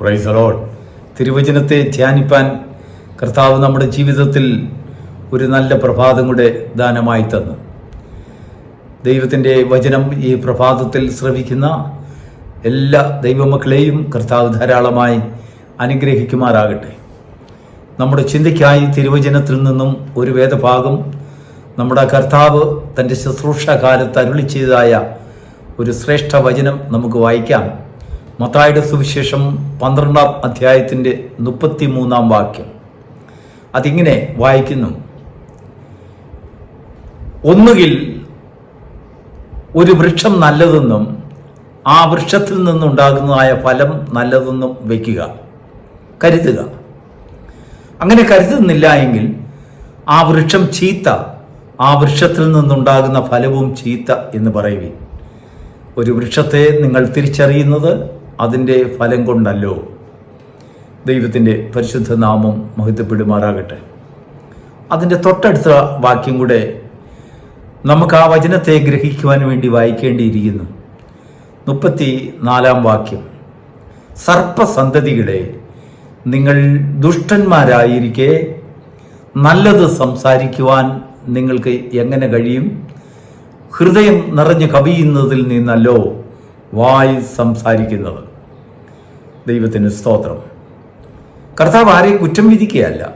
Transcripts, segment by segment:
പ്രൈസറോൾ തിരുവചനത്തെ ധ്യാനിപ്പാൻ കർത്താവ് നമ്മുടെ ജീവിതത്തിൽ ഒരു നല്ല പ്രഭാതം കൂടെ ദാനമായി തന്നു. ദൈവത്തിന്റെ വചനം ഈ പ്രഭാതത്തിൽ ശ്രവിക്കുന്ന എല്ലാ ദൈവമക്കളെയും കർത്താവ് ധാരാളമായി അനുഗ്രഹിക്കുമാറാകട്ടെ. നമ്മുടെ ചിന്തയ്ക്കായി തിരുവചനത്തിൽ നിന്നും ഒരു വേദഭാഗം നമ്മുടെ കർത്താവ് തന്റെ ശുശ്രൂഷ കാലത്ത് അരുളി ചെയ്തതായ ഒരു ശ്രേഷ്ഠ വചനം നമുക്ക് വായിക്കാം. മത്തായുടെ സുവിശേഷം പന്ത്രണ്ടാം അധ്യായത്തിന്റെ മുപ്പത്തി മൂന്നാം വാക്യം. അതിങ്ങനെ വായിക്കുന്നു. ഒന്നുകിൽ ഒരു വൃക്ഷം നല്ലതെന്നും ആ വൃക്ഷത്തിൽ നിന്നുണ്ടാകുന്നതായ ഫലം നല്ലതെന്നും വയ്ക്കുക കരുതുക. അങ്ങനെ കരുതുന്നില്ല എങ്കിൽ ആ വൃക്ഷം ചീത്ത ആ വൃക്ഷത്തിൽ നിന്നുണ്ടാകുന്ന ഫലവും ചീത്ത എന്ന് പറയുവിൻ. ഒരു വൃക്ഷത്തെ നിങ്ങൾ തിരിച്ചറിയുന്നത് അതിന്റെ ഫലം കൊണ്ടല്ലോ ദൈവത്തിന്റെ പരിശുദ്ധ നാമം മഹത്വപ്പെടുമാറാകട്ടെ. അതിന്റെ തൊട്ടടുത്ത വാക്യം കൂടെ നമുക്ക് ആ വചനത്തെ ഗ്രഹിക്കുവാൻ വേണ്ടി വായിക്കേണ്ടിയിരിക്കുന്നു. മുപ്പത്തി നാലാം വാക്യം. സർപ്പസന്തതികളെ നിങ്ങൾ ദുഷ്ടന്മാരായിരിക്കെ നല്ലത് സംസാരിക്കുവാൻ നിങ്ങൾക്ക് എങ്ങനെ കഴിയും? ഹൃദയം നിറഞ്ഞ് കവിയുന്നതിൽ നിന്നല്ലോ വായി സംസാരിക്കുന്നത്. ദൈവത്തിന് സ്തോത്രം. കർത്താവ് ആരെയും കുറ്റം വിധിക്കുകയല്ല.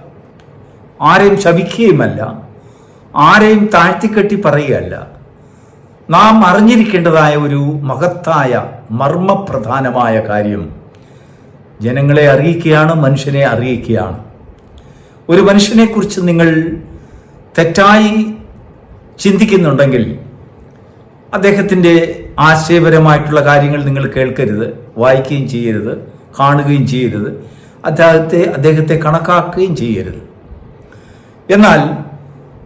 ആരെയും ശപിക്കുകയുമല്ല. ആരെയും താഴ്ത്തിക്കെട്ടി പറയുകയല്ല. നാം അറിഞ്ഞിരിക്കേണ്ടതായ ഒരു മഹത്തായ മർമ്മപ്രധാനമായ കാര്യം ജനങ്ങളെ അറിയിക്കുകയാണ് മനുഷ്യനെ അറിയിക്കുകയാണ്. ഒരു മനുഷ്യനെക്കുറിച്ച് നിങ്ങൾ തെറ്റായി ചിന്തിക്കുന്നുണ്ടെങ്കിൽ അദ്ദേഹത്തിന്റെ ആശയപരമായിട്ടുള്ള കാര്യങ്ങൾ നിങ്ങൾ കേൾക്കരുത് വായിക്കുകയും ചെയ്യരുത്. കാണുകയും ചെയ്യരുത്. അദ്ദേഹത്തെ അദ്ദേഹത്തെ കണക്കാക്കുകയും ചെയ്യരുത്. എന്നാൽ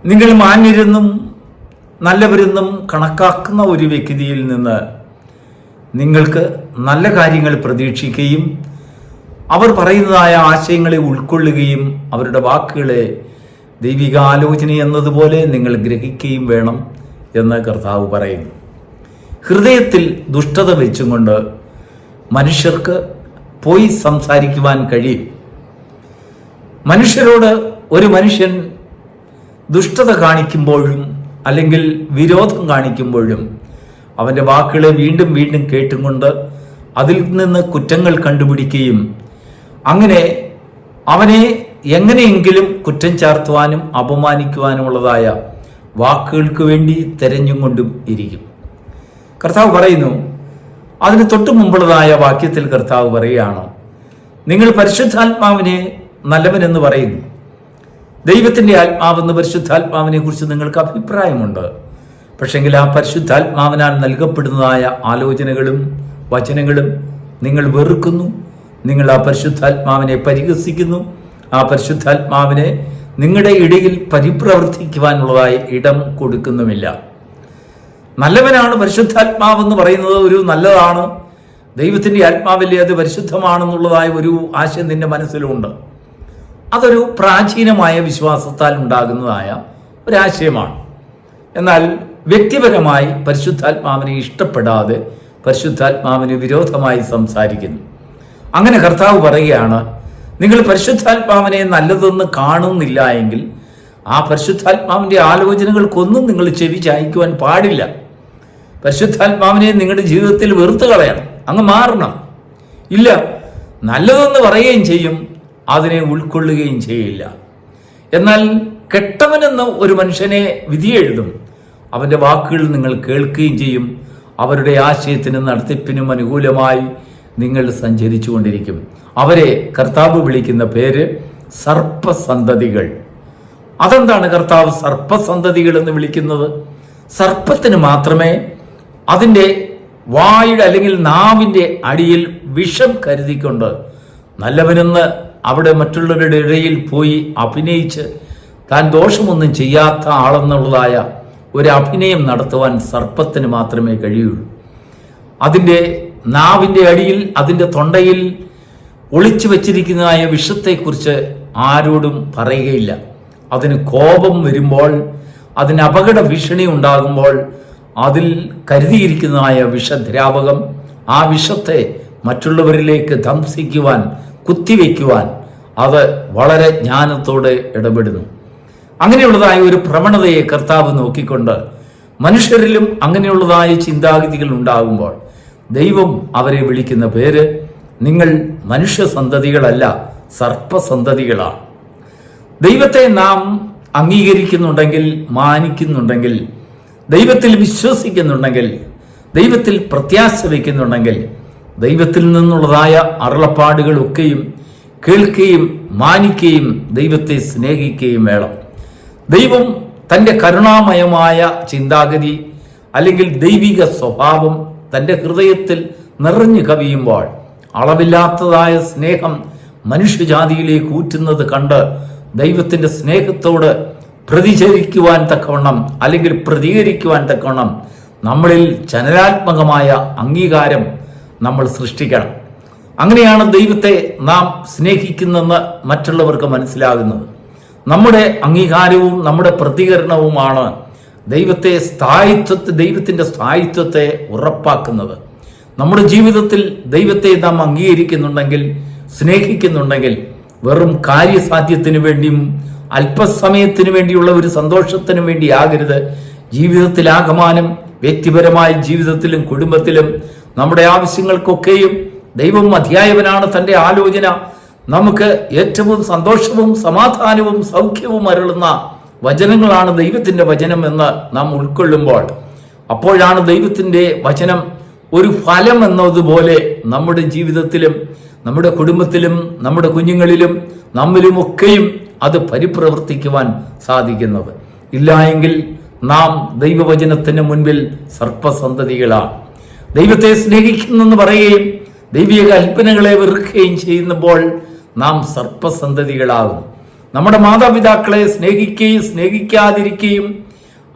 നിങ്ങൾ മാന്യരെന്നും നല്ലവരെന്നും കണക്കാക്കുന്ന ഒരു വ്യക്തിയിൽ നിന്ന് നിങ്ങൾക്ക് നല്ല കാര്യങ്ങൾ പ്രതീക്ഷിക്കുകയും അവർ പറയുന്നതായ ആശയങ്ങളെ ഉൾക്കൊള്ളുകയും അവരുടെ വാക്കുകളെ ദൈവിക ആലോചന എന്നതുപോലെ നിങ്ങൾ ഗ്രഹിക്കുകയും വേണം എന്ന് കർത്താവ് പറയുന്നു. ഹൃദയത്തിൽ ദുഷ്ടത വെച്ചുകൊണ്ട് മനുഷ്യർക്ക് പോയി സംസാരിക്കുവാൻ കഴിയും. മനുഷ്യരോട് ഒരു മനുഷ്യൻ ദുഷ്ടത കാണിക്കുമ്പോഴും അല്ലെങ്കിൽ വിരോധം കാണിക്കുമ്പോഴും അവന്റെ വാക്കുകളെ വീണ്ടും വീണ്ടും കേട്ടുകൊണ്ട് അതിൽ നിന്ന് കുറ്റങ്ങൾ കണ്ടുപിടിക്കുകയും അങ്ങനെ അവനെ എങ്ങനെയെങ്കിലും കുറ്റം ചാർത്തുവാനും അപമാനിക്കുവാനുമുള്ളതായ വാക്കുകൾക്ക് വേണ്ടി തെരഞ്ഞും കൊണ്ടും ഇരിക്കും. കർത്താവ് പറയുന്നു അതിന് തൊട്ടു മുമ്പുള്ളതായ വാക്യത്തിൽ കർത്താവ് പറയുകയാണ് നിങ്ങൾ പരിശുദ്ധാത്മാവിനെ നല്ലവനെന്ന് പറയുന്നു. ദൈവത്തിന്റെ ആത്മാവെന്ന് പരിശുദ്ധാത്മാവിനെ കുറിച്ച് നിങ്ങൾക്ക് അഭിപ്രായമുണ്ട്. പക്ഷെങ്കിൽ ആ പരിശുദ്ധാത്മാവിനാൽ നൽകപ്പെടുന്നതായ ആലോചനകളും വചനങ്ങളും നിങ്ങൾ വെറുക്കുന്നു. നിങ്ങൾ ആ പരിശുദ്ധാത്മാവിനെ പരിഹസിക്കുന്നു. ആ പരിശുദ്ധാത്മാവിനെ നിങ്ങളുടെ ഇടയിൽ പരിപ്രവർത്തിക്കുവാനുള്ളതായ ഇടം കൊടുക്കുന്നുമില്ല. നല്ലവനാണ് പരിശുദ്ധാത്മാവെന്ന് പറയുന്നത് ഒരു നല്ലതാണ്. ദൈവത്തിന്റെ ആത്മാവില്ലേ അത് പരിശുദ്ധമാണെന്നുള്ളതായ ഒരു ആശയം നിന്റെ മനസ്സിലുണ്ട്. അതൊരു പ്രാചീനമായ വിശ്വാസത്താൽ ഉണ്ടാകുന്നതായ ഒരാശയമാണ്. എന്നാൽ വ്യക്തിപരമായി പരിശുദ്ധാത്മാവിനെ ഇഷ്ടപ്പെടാതെ പരിശുദ്ധാത്മാവിന് വിരോധമായി സംസാരിക്കുന്നു. അങ്ങനെ കർത്താവ് പറയുകയാണ് നിങ്ങൾ പരിശുദ്ധാത്മാവിനെ നല്ലതെന്ന് കാണുന്നില്ല എങ്കിൽ ആ പരിശുദ്ധാത്മാവിന്റെ ആലോചനകൾക്കൊന്നും നിങ്ങൾ ചെവി ചായ്ക്കുവാൻ പാടില്ല. പരിശുദ്ധാത്മാവിനെ നിങ്ങളുടെ ജീവിതത്തിൽ വെറുത്ത് കളയണം. അങ്ങ് മാറണം. ഇല്ല നല്ലതെന്ന് പറയുകയും ചെയ്യും അതിനെ ഉൾക്കൊള്ളുകയും ചെയ്യില്ല. എന്നാൽ കെട്ടവനെന്ന് ഒരു മനുഷ്യനെ വിധിയെഴുതും അവന്റെ വാക്കുകൾ നിങ്ങൾ കേൾക്കുകയും ചെയ്യും. അവരുടെ ആശയത്തിനും നടത്തിപ്പിനും അനുകൂലമായി നിങ്ങൾ സഞ്ചരിച്ചു കൊണ്ടിരിക്കും അവരെ കർത്താവ് വിളിക്കുന്ന പേര് സർപ്പസന്തതികൾ. അതെന്താണ് കർത്താവ് സർപ്പസന്തതികൾ എന്ന് വിളിക്കുന്നത്? സർപ്പത്തിന് മാത്രമേ അതിന്റെ വായുടെ അല്ലെങ്കിൽ നാവിന്റെ അടിയിൽ വിഷം കരുതിക്കൊണ്ട് നല്ലവനെന്ന് അവിടെ മറ്റുള്ളവരുടെ ഇടയിൽ പോയി അഭിനയിച്ച് താൻ ദോഷമൊന്നും ചെയ്യാത്ത ആളെന്നുള്ളതായ ഒരു അഭിനയം നടത്തുവാൻ സർപ്പത്തിന് മാത്രമേ കഴിയുള്ളൂ. അതിന്റെ നാവിന്റെ അടിയിൽ അതിന്റെ തൊണ്ടയിൽ ഒളിച്ചു വച്ചിരിക്കുന്നതായ വിഷത്തെക്കുറിച്ച് ആരോടും പറയുകയില്ല. അതിന് കോപം വരുമ്പോൾ അതിന് അപകട ഭീഷണി ഉണ്ടാകുമ്പോൾ അതിൽ കരുതിയിരിക്കുന്നതായ വിഷദ്രാവകം ആ വിഷത്തെ മറ്റുള്ളവരിലേക്ക് ധംസിക്കുവാൻ കുത്തിവെക്കുവാൻ അത് വളരെ ജ്ഞാനത്തോടെ ഇടപെടുന്നു. അങ്ങനെയുള്ളതായ ഒരു പ്രവണതയെ കർത്താവ് നോക്കിക്കൊണ്ട് മനുഷ്യരിലും അങ്ങനെയുള്ളതായ ചിന്താഗതികൾ ഉണ്ടാകുമ്പോൾ ദൈവം അവരെ വിളിക്കുന്ന പേര് നിങ്ങൾ മനുഷ്യ സന്തതികളല്ല സർപ്പസന്തതികളാണ്. ദൈവത്തെ നാം അംഗീകരിക്കുന്നുണ്ടെങ്കിൽ മാനിക്കുന്നുണ്ടെങ്കിൽ ദൈവത്തിൽ വിശ്വസിക്കുന്നുണ്ടെങ്കിൽ ദൈവത്തിൽ പ്രത്യാശ വയ്ക്കുന്നുണ്ടെങ്കിൽ ദൈവത്തിൽ നിന്നുള്ളതായ അരുളപ്പാടുകളൊക്കെയും കേൾക്കുകയും മാനിക്കുകയും ദൈവത്തെ സ്നേഹിക്കുകയും വേണം. ദൈവം തന്റെ കരുണാമയമായ ചിന്താഗതി അല്ലെങ്കിൽ ദൈവിക സ്വഭാവം തന്റെ ഹൃദയത്തിൽ നിറഞ്ഞു കവിയുമ്പോൾ അളവില്ലാത്തതായ സ്നേഹം മനുഷ്യജാതിയിലേക്ക് ഊറ്റുന്നത് കണ്ട് ദൈവത്തിന്റെ സ്നേഹത്തോട് പ്രതിചരിക്കുവാൻ തക്കവണ്ണം അല്ലെങ്കിൽ പ്രതികരിക്കുവാൻ തക്കവണ്ണം നമ്മളിൽ ചലനാത്മകമായ അംഗീകാരം നമ്മൾ സൃഷ്ടിക്കണം. അങ്ങനെയാണ് ദൈവത്തെ നാം സ്നേഹിക്കുന്നെന്ന് മറ്റുള്ളവർക്ക് മനസ്സിലാകുന്നത്. നമ്മുടെ അംഗീകാരവും നമ്മുടെ പ്രതികരണവുമാണ് ദൈവത്തെ സ്ഥായിത്വത്തെ ദൈവത്തിന്റെ സ്ഥായിത്വത്തെ ഉറപ്പാക്കുന്നത്. നമ്മുടെ ജീവിതത്തിൽ ദൈവത്തെ നാം അംഗീകരിക്കുന്നുണ്ടെങ്കിൽ സ്നേഹിക്കുന്നുണ്ടെങ്കിൽ വെറും കാര്യസാധ്യത്തിന് വേണ്ടിയും അല്പസമയത്തിന് വേണ്ടിയുള്ള ഒരു സന്തോഷത്തിന് വേണ്ടി ആകരുത് ജീവിതത്തിലാകമാനം വ്യക്തിപരമായ ജീവിതത്തിലും കുടുംബത്തിലും നമ്മുടെ ആവശ്യങ്ങൾക്കൊക്കെയും ദൈവം അധ്യായവനാണ് തന്റെ ആലോചന. നമുക്ക് ഏറ്റവും സന്തോഷവും സമാധാനവും സൗഖ്യവും അരുളുന്ന വചനങ്ങളാണ് ദൈവത്തിന്റെ വചനം എന്ന് നാം ഉൾക്കൊള്ളുമ്പോൾ. അപ്പോഴാണ് ദൈവത്തിന്റെ വചനം ഒരു ഫലം എന്നതുപോലെ നമ്മുടെ ജീവിതത്തിലും നമ്മുടെ കുടുംബത്തിലും നമ്മുടെ കുഞ്ഞുങ്ങളിലും നമ്മിലുമൊക്കെയും അത് പരിപ്രവർത്തിക്കുവാൻ സാധിക്കുന്നത്. ഇല്ല എങ്കിൽ നാം ദൈവവചനത്തിന് മുൻപിൽ സർപ്പസന്തതികളാണ്. ദൈവത്തെ സ്നേഹിക്കുന്നെന്ന് പറയുകയും ദൈവിക കൽപ്പനകളെ വെറുക്കുകയും ചെയ്യുമ്പോൾ നാം സർപ്പസന്തതികളാകുന്നു. നമ്മുടെ മാതാപിതാക്കളെ സ്നേഹിക്കുകയും സ്നേഹിക്കാതിരിക്കുകയും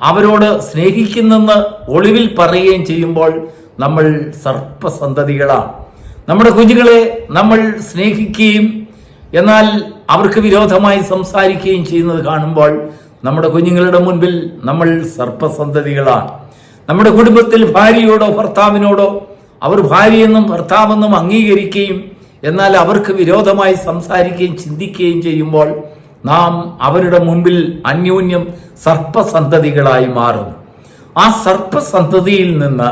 അവരോട് സ്നേഹിക്കുന്നെന്ന് ഒളിവിൽ പറയുകയും ചെയ്യുമ്പോൾ നമ്മൾ സർപ്പസന്തതികളാണ്. നമ്മുടെ കുഞ്ഞുങ്ങളെ നമ്മൾ സ്നേഹിക്കുകയും എന്നാൽ അവർക്ക് വിരോധമായി സംസാരിക്കുകയും ചെയ്യുന്നത് കാണുമ്പോൾ നമ്മുടെ കുഞ്ഞുങ്ങളുടെ മുൻപിൽ നമ്മൾ സർപ്പസന്തതികളാണ്. നമ്മുടെ കുടുംബത്തിൽ ഭാര്യയോടോ ഭർത്താവിനോടോ അവർ ഭാര്യയെന്നും ഭർത്താവെന്നും അംഗീകരിക്കുകയും എന്നാൽ അവർക്ക് വിരോധമായി സംസാരിക്കുകയും ചിന്തിക്കുകയും ചെയ്യുമ്പോൾ നാം അവരുടെ മുൻപിൽ അന്യോന്യം സർപ്പസന്തതികളായി മാറുന്നു. ആ സർപ്പസന്തതിയിൽ നിന്ന്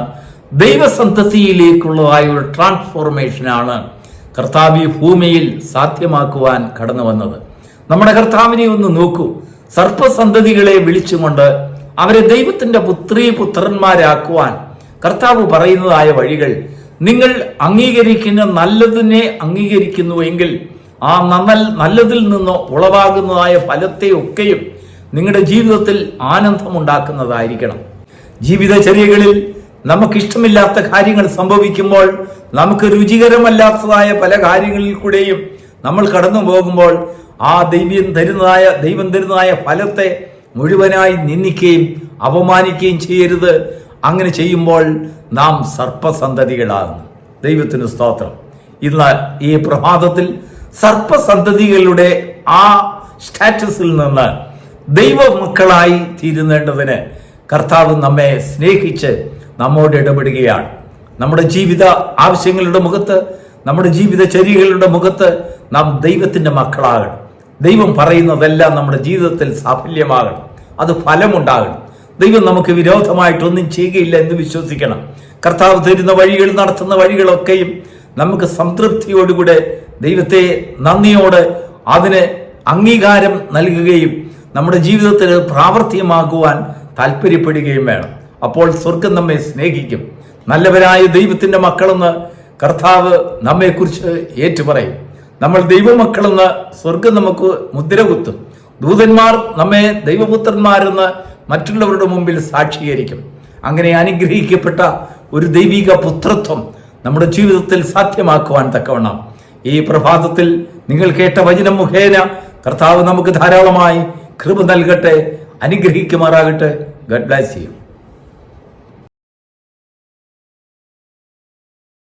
ദൈവസന്തതിയിലേക്കുള്ളതായ ഒരു ട്രാൻസ്ഫോർമേഷനാണ് കർത്താവ് ഭൂമിയിൽ സാധ്യമാക്കുവാൻ കടന്നു വന്നത്. നമ്മുടെ കർത്താവിനെ ഒന്ന് നോക്കൂ. സർപ്പസന്തതികളെ വിളിച്ചുകൊണ്ട് അവരെ ദൈവത്തിന്റെ പുത്രീ പുത്രന്മാരാക്കുവാൻ കർത്താവ് പറയുന്നതായ വഴികൾ. നിങ്ങൾ അംഗീകരിക്കുന്ന നല്ലതിനെ അംഗീകരിക്കുന്നുവെങ്കിൽ ആ നന്നൽ നല്ലതിൽ നിന്ന് ഉളവാകുന്നതായ ഫലത്തെ ഒക്കെയും നിങ്ങളുടെ ജീവിതത്തിൽ ആനന്ദമുണ്ടാക്കുന്നതായിരിക്കണം. ജീവിതചര്യകളിൽ നമുക്കിഷ്ടമില്ലാത്ത കാര്യങ്ങൾ സംഭവിക്കുമ്പോൾ നമുക്ക് രുചികരമല്ലാത്തതായ പല കാര്യങ്ങളിൽ കൂടെയും നമ്മൾ കടന്നു പോകുമ്പോൾ ആ ദൈവം തരുന്നതായ ദൈവം തരുന്നതായ ഫലത്തെ മുഴുവനായി നിന്ദിക്കുകയും അപമാനിക്കുകയും ചെയ്യരുത്. അങ്ങനെ ചെയ്യുമ്പോൾ നാം സർപ്പസന്തതികളാകുന്നു. ദൈവത്തിന് സ്തോത്രം. ഇന്ന് ഈ പ്രഭാതത്തിൽ സർപ്പസന്തതികളുടെ ആ സ്റ്റാറ്റസിൽ നിന്ന് ദൈവമക്കളായി തീരുന്നേണ്ടതിന് കർത്താവ് നമ്മെ സ്നേഹിച്ച് നമ്മോട് ഇടപെടുകയാണ്. നമ്മുടെ ജീവിത ആവശ്യങ്ങളുടെ മുഖത്ത് നമ്മുടെ ജീവിത ചര്യകളുടെ മുഖത്ത് നാം ദൈവത്തിന്റെ മക്കളാകണം. ദൈവം പറയുന്നതെല്ലാം നമ്മുടെ ജീവിതത്തിൽ സാഫല്യമാകണം. അത് ഫലമുണ്ടാകണം. ദൈവം നമുക്ക് വിരോധമായിട്ടൊന്നും ചെയ്യുകയില്ല എന്ന് വിശ്വസിക്കണം. കർത്താവ് തരുന്ന വഴികൾ നടത്തുന്ന വഴികളൊക്കെയും നമുക്ക് സംതൃപ്തിയോടുകൂടെ ദൈവത്തെ നന്ദിയോടെ അതിന് അംഗീകാരം നൽകുകയും നമ്മുടെ ജീവിതത്തിൽ പ്രാവർത്തികമാക്കുവാൻ താല്പര്യപ്പെടുകയും വേണം. അപ്പോൾ സ്വർഗം നമ്മെ സ്നേഹിക്കും. നല്ലവരായ ദൈവത്തിന്റെ മക്കളെന്ന് കർത്താവ് നമ്മെക്കുറിച്ച് ഏറ്റുപറയും. നമ്മൾ ദൈവമക്കളെന്ന് സ്വർഗം നമുക്ക് മുദ്ര കുത്തും. ദൂതന്മാർ നമ്മെ ദൈവപുത്രന്മാരെന്ന് മറ്റുള്ളവരുടെ മുമ്പിൽ സാക്ഷീകരിക്കും. അങ്ങനെ അനുഗ്രഹിക്കപ്പെട്ട ഒരു ദൈവിക പുത്രത്വം നമ്മുടെ ജീവിതത്തിൽ സാധ്യമാക്കുവാൻ തക്കവണ്ണം. ഈ പ്രഭാതത്തിൽ നിങ്ങൾ കേട്ട വചനം മുഖേന കർത്താവ് നമുക്ക് ധാരാളമായി കൃപ നൽകട്ടെ അനുഗ്രഹിക്കുമാറാകട്ടെ. ഗഡ് ബ്ലാസ് ചെയ്യും